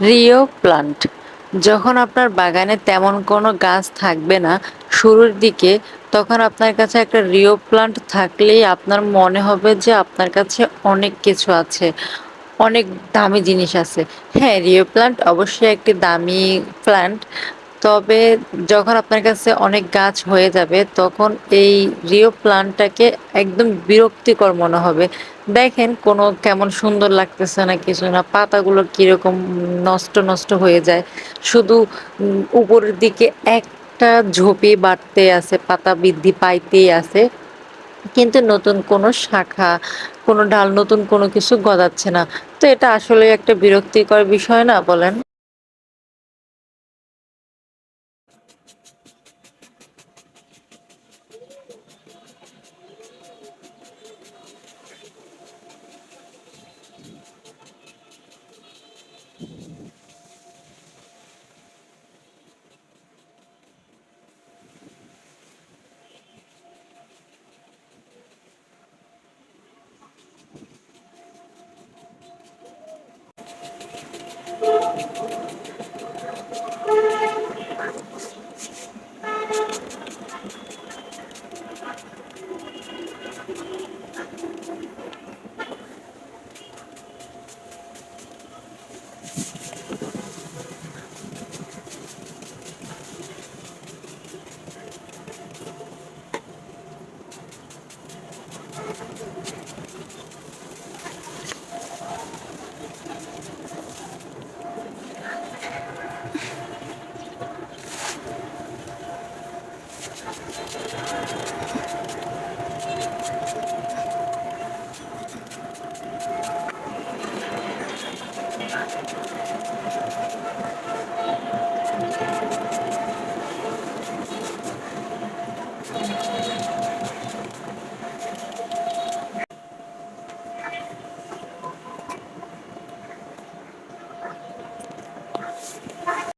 Rio plant. যখন আপনার বাগানে তেমন কোনো গাছ থাকবে না শুরুর দিকে, তখন আপনার কাছে একটা রিও প্লান্ট থাকলেই আপনার মনে হবে যে আপনার কাছে অনেক কিছু আছে, অনেক দামি জিনিস আছে। হ্যাঁ রিও প্লান্ট অবশ্যই একটি দামি প্লান্ট। তবে যখন আপনার কাছে অনেক গাছ হয়ে যাবে, তখন এই রিও প্লান্টটাকে একদম বিরক্তিকর মনে হবে। দেখেন কোনো কেমন সুন্দর লাগতেছে না কিছু না, পাতাগুলো কীরকম নষ্ট নষ্ট হয়ে যায়। শুধু উপরের দিকে একটা ঝোপে বাড়তে আছে, পাতা বৃদ্ধি পাইতেই আছে। কিন্তু নতুন কোনো শাখা, কোনো ডাল, নতুন কোনো কিছু গজাচ্ছে না। তো এটা আসলে একটা বিরক্তিকর বিষয় না বলেন? Gracias.